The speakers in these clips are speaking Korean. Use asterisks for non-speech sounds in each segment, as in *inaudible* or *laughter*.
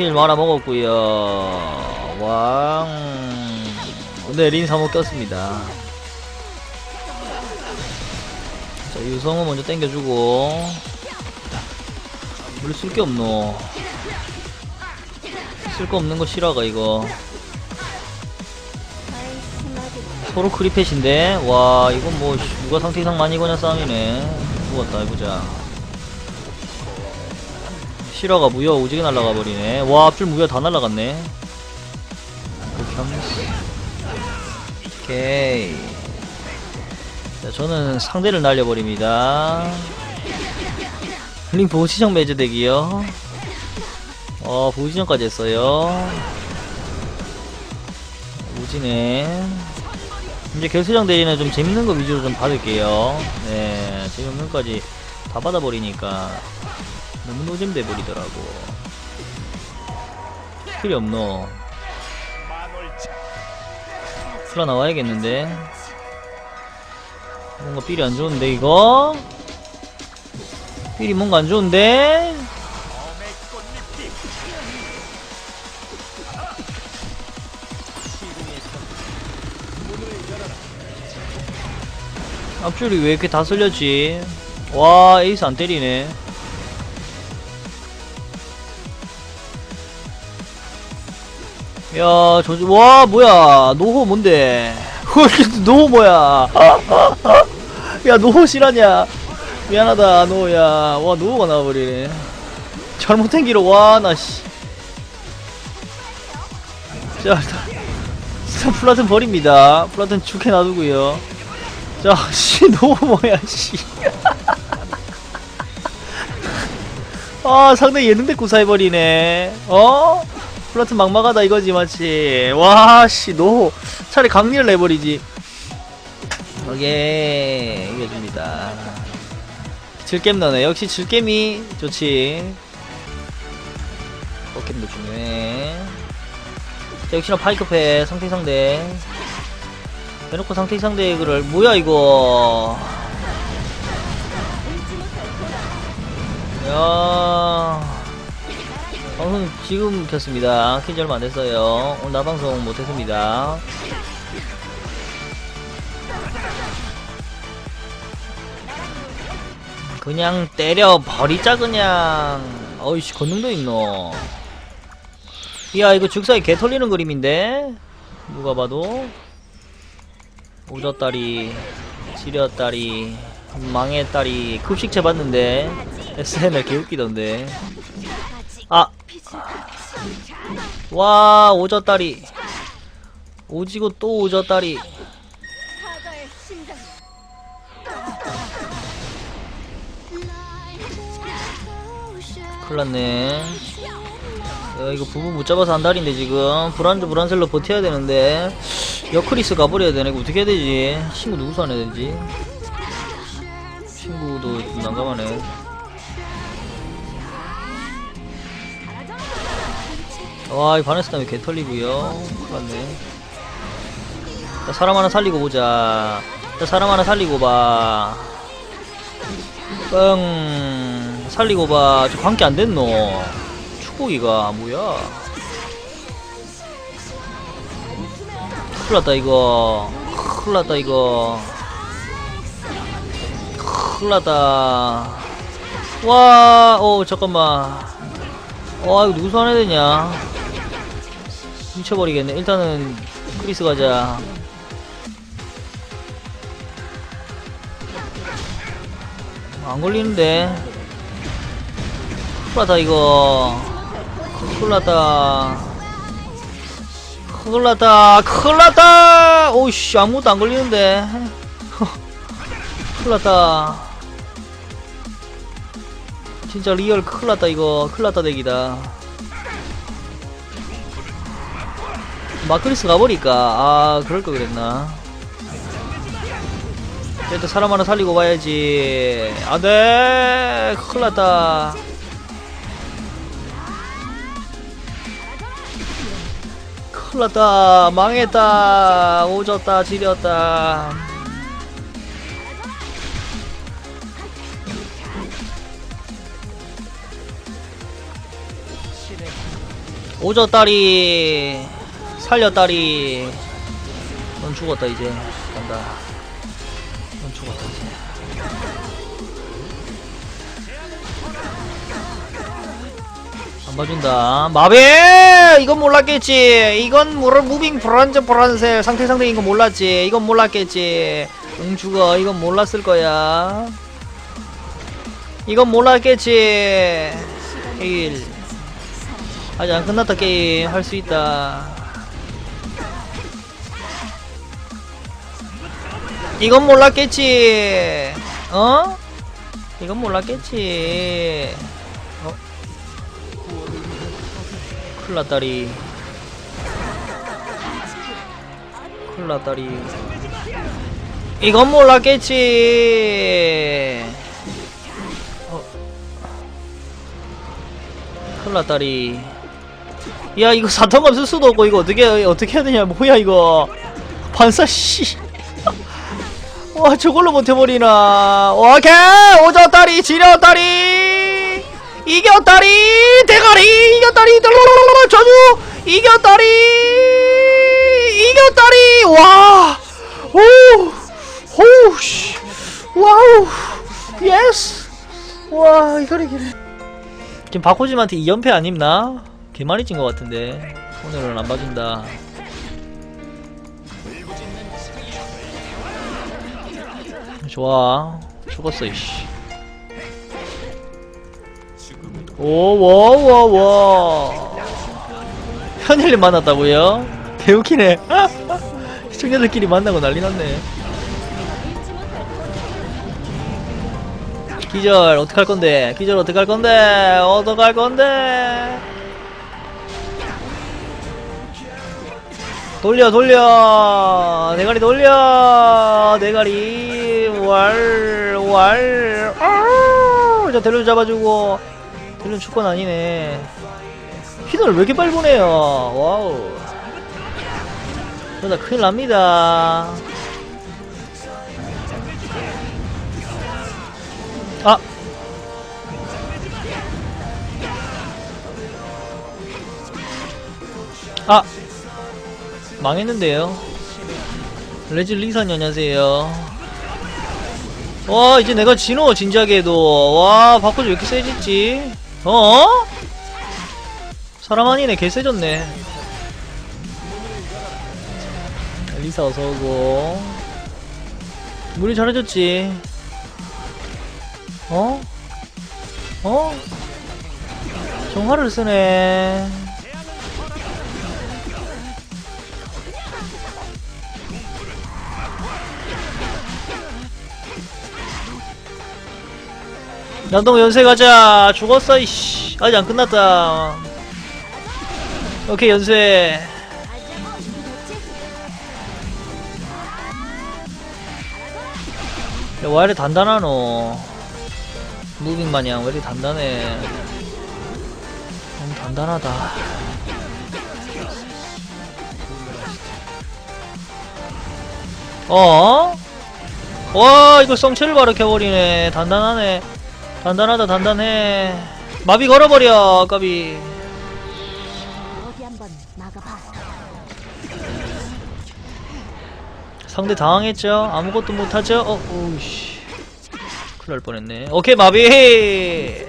야, 선스킬 말아 먹었고요. 왕. 네, 린 3호 꼈습니다. 자, 유성우 먼저 땡겨주고. 물 쓸 게 없노. 쓸 거 없는 거 싫어가 이거. 서로 크리펫인데? 와 이건 뭐 씨, 누가 상태 이상 많이 거냐 싸움이네. 죽었다 해보자 실화가 무여 오지게 날아가 버리네. 와 앞줄 무여 다 그렇게 하면 오케이. 자 저는 상대를 날려버립니다. 링 보시정 매저덱이요. 어 보시정까지 했어요. 오지네 이제 결수장 대리는 좀 재밌는 거 위주로 좀 받을게요. 네, 재밌는 것까지 다 받아버리니까 너무 노잼 돼 버리더라고. 필요 없노. 풀어 나와야겠는데. 뭔가 필이 안 좋은데 이거? 필이 뭔가 안 좋은데? 앞줄이 왜 이렇게 다 쓸렸지? 와 에이스 안 때리네 야 저지 와 뭐야. 노호 뭔데? *laughs* 노호 뭐야? *laughs* 야 노호 실화냐? 미안하다 노호야 와 노호가 나와버리네. 잘못된 기록. 와나 씨. 자 일단 플라튼 버립니다. 플라튼 죽게 놔두고요. 자, 씨, *laughs* 너무 뭐야, 씨. 아, 상대 예능대 구사해버리네. 어? 플라트 막막하다 이거지, 마치. 와, 씨, 너 차라리 강리를 내버리지. 오케이, 이겨줍니다. 질겜 너네. 역시 질겜이 좋지. 포켓도 중요해. 자, 역시나 파이크패, 상태 상대. 대놓고 상태 상대 그를 뭐야 이거 야 방송 지금 켰습니다. 킨지 얼마 안 됐어요. 오늘 나 방송 못했습니다. 그냥 때려 버리자 그냥. 어이씨 건능도 있노. 야 이거 죽사에 개 털리는 그림인데? 누가 봐도. 오졌다리 지렸다리 망했다리 급식체 봤는데 SNL *laughs* 개웃기던데. 아! 와 오졌다리. 오지고 또 오졌다리. 큰일났네. 야, 이거 부부 못 잡아서 한 달인데 지금. 불안주 불안셀로 버텨야 되는데. 여크리스 가버려야 되네. 이거 어떻게 해야 되지? 친구 누구 소환해야 되지? 친구도 좀 난감하네 와 이 바네스 다음에 개털리고요. 맞네. 자 사람 하나 살리고 보자. 자 사람 하나 살리고 봐. 뻥 살리고 봐 저 관계 안 됐노? 축복이가. 뭐야? 큰일 났다 이거. 큰일 났다 이거. 큰일 났다. 와 어 잠깐만. 와 이거 누구 소환해야 되냐 미쳐버리겠네. 일단은 크리스 가자. 안 걸리는데. 큰일났다 이거. 큰일났다. 큰일났다. 큰일났다! 오이씨 아무것도 안 걸리는데. *laughs* 큰일났다. 진짜 리얼 큰일났다 이거. 큰일났다 덱이다 마크리스 가버릴까 아 그럴걸 그랬나. 일단 사람 하나 살리고 봐야지. 안돼 큰일났다. 큰일났다. 망했다. 오졌다. 지렸다. 오졌다리 살렸다리 넌 죽었다 이제. 간다. 넌 죽었다 이제. 안 봐준다. 마베 이건 몰랐겠지. 이건 모를 무빙 브란즈 브란셀. 상태 상대인 거 몰랐지. 이건 몰랐겠지. 응 죽어. 이건 몰랐을 거야. 이건 몰랐겠지. 1 아직 안 끝났다 게임. 할 수 있다 이건 몰랐겠지 어? 이건 몰랐겠지 어? 큰일났다리 큰일났다리 이건 몰랐겠지 어. 큰일났다리 야 이거 사탕감 쓸 수도 없고 이거 어떻게 어떻게 해야 되냐 뭐야 이거 반사 씨. 와 저걸로 못해버리나. 오케이! 오졌다리 지렸다리! 이겼다리! 대가리! 이겼다리! 덜덜덜덜 저주 이겼다리! 이겼다리! 와오오씨! 와우! 예스! 와 이걸 이기네. 지금 박호짐한테 2연패 아닙나? 개많이 찐 것 같은데. 오늘은 안 봐준다 좋아. 죽었어 이씨. 오워워워. 현일님 만났다고요? 개웃기네. *laughs* 시청자들끼리 만나고 난리 났네. 기절 어떡할 건데? 기절 어떡할 건데? 어떡할 건데 돌려 돌려! 대가리 돌려! 대가리! 왈왈! 자 델론 잡아주고. 델론 축권 아니네. 휘도를 왜 이렇게 빨리 보내요? 와우. 그러다 큰일 납니다. 아! 아! 망했는데요. 레즈 리사님 안녕하세요. 와 이제 내가 진호 진작에도 와 바꾸지 왜 이렇게 세졌지? 어? 사람 아니네 개 세졌네. 리사 어서오고 물이 잘해줬지 어? 어? 정화를 쓰네 난동 연쇄 가자. 죽었어 이씨. 아직 안 끝났다. 오케이 연쇄. 야, 왜 이렇게 단단하노. 무빙 마냥. 왜 이렇게 단단해? 너무 단단하다. 어? 와 이거 성체를 바로 켜버리네. 단단하네 단단하다 단단해. 마비 걸어버려 까비. 어디 한번 막아봐. 상대 당황했죠? 아무것도 못하죠? 어 오우씨. 큰일 날 뻔했네. 오케이 마비.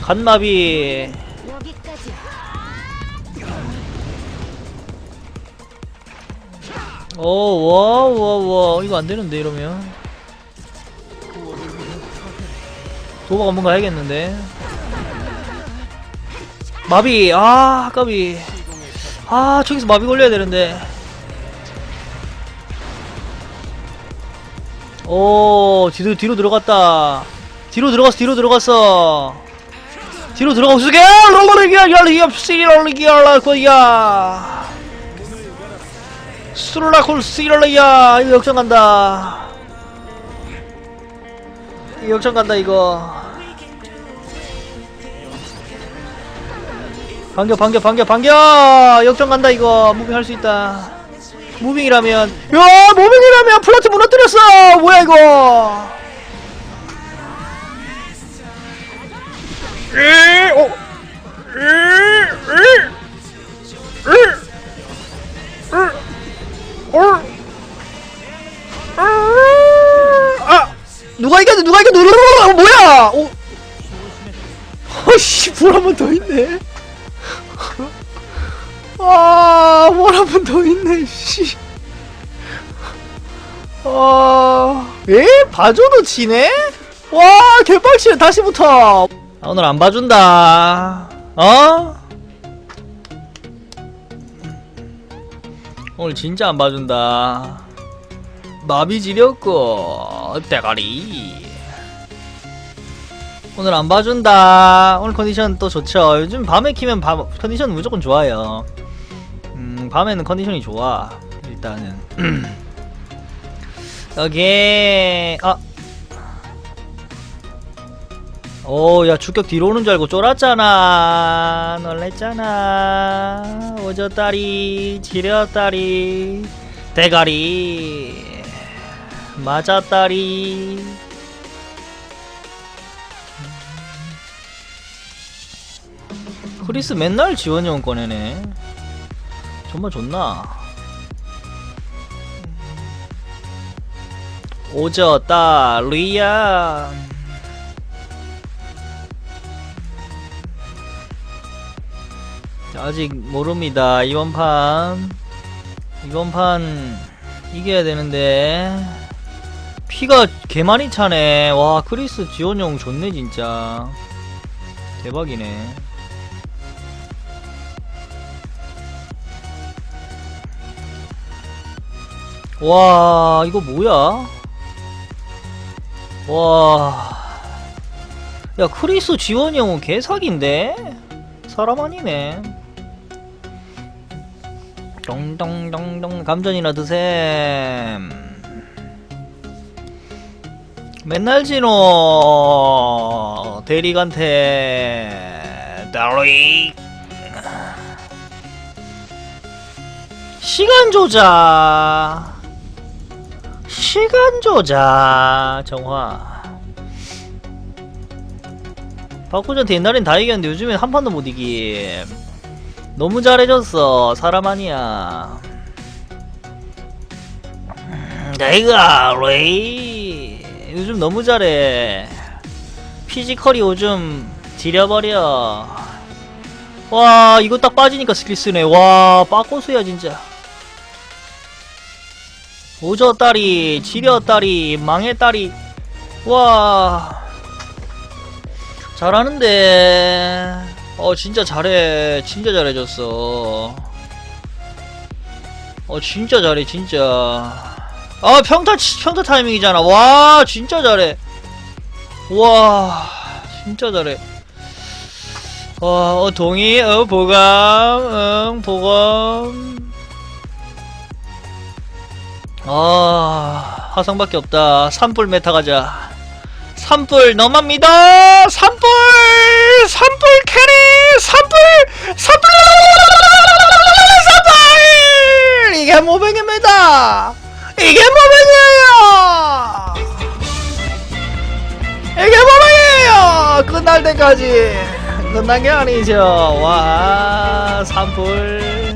간 마비. 여기까지. 오와 와 와. 이거 안 되는데 이러면 도박 한번 가야겠는데. 마비 아 까비 아 저기서 마비 걸려야 되는데. 오 뒤로 뒤로 들어갔다. 뒤로 들어갔어 뒤로 들어갔어. 뒤로 들어가고 쓰게 롤러리기야 열리기 없이 롤리기야 거야 수르라콜 시럴레야 이거 역전 간다. 이거 역전 간다 이거 반겨 반겨 반겨 반겨 역전 간다 이거. 무빙 할 수 있다. 무빙이라면. 야 무빙이라면 플라트 무너뜨렸어! 뭐야 이거! 으, 어. 아! 누가 이겼는데 누가 이겼는데 뭐야! 어. 허씨 불한번 더 있네. 한번더 있네, 씨. 아, 에? 봐줘도 지네? 와, 개빡치네, 다시부터. 아, 오늘 안 봐준다. 어? 오늘 진짜 안 봐준다. 마비 지렸고, 대가리. 오늘 안 봐준다. 오늘 컨디션 또 좋죠. 요즘 밤에 키면 밤, 컨디션 무조건 좋아요. 음, 밤에는 컨디션이 좋아. 일단은. *clears throat* 오케이. 아. 오, 야, 주격 뒤로 오는 줄 알고 쫄았잖아. 놀랬잖아. 오졌다리, 지렸다리, 대가리, 맞았다리. 크리스 맨날 지원형 꺼내네. 정말 좋나? 오졌다, 리아. 아직 모릅니다. 이번 판. 이번 판 이겨야 되는데. 피가 개 많이 차네. 와, 크리스 지원형 좋네, 진짜. 대박이네. 와 이거 뭐야? 와. 야 크리스 지원이 형은 개사기인데? 사람 아니네. 동동동동 감전이나 드셈. 맨날 지노 대리간테 다리 시간 조작 시간 조작 정화. 박구전한테 옛날엔 다 이겼는데 요즘엔 한 판도 못 이김. 너무 잘해줬어 사람 아니야. 음, 내가 레이. 요즘 너무 잘해. 피지컬이 요즘 지려버려. 와 이거 딱 빠지니까 스킬 쓰네. 와 빠꼬수야 진짜 오졌다리 지렸다리 망했다리 와. 잘하는데. 어 진짜 잘해. 진짜 잘해줬어. 어 진짜 잘해 진짜. 아 평타 치- 평타 타이밍이잖아. 와 진짜 잘해. 와 진짜 잘해. 어, 어 동의 어 보감 응 보감 아 화성밖에 없다. 산불 메타 가자. 산불 너만 믿어 산불! 산불 캐리! 산불! 산불! 산불! 이게 모뱅입니다. 이게 모뱅이에요. 이게 모뱅이에요. 끝날 때까지. 끝난 게 아니죠. 와 산불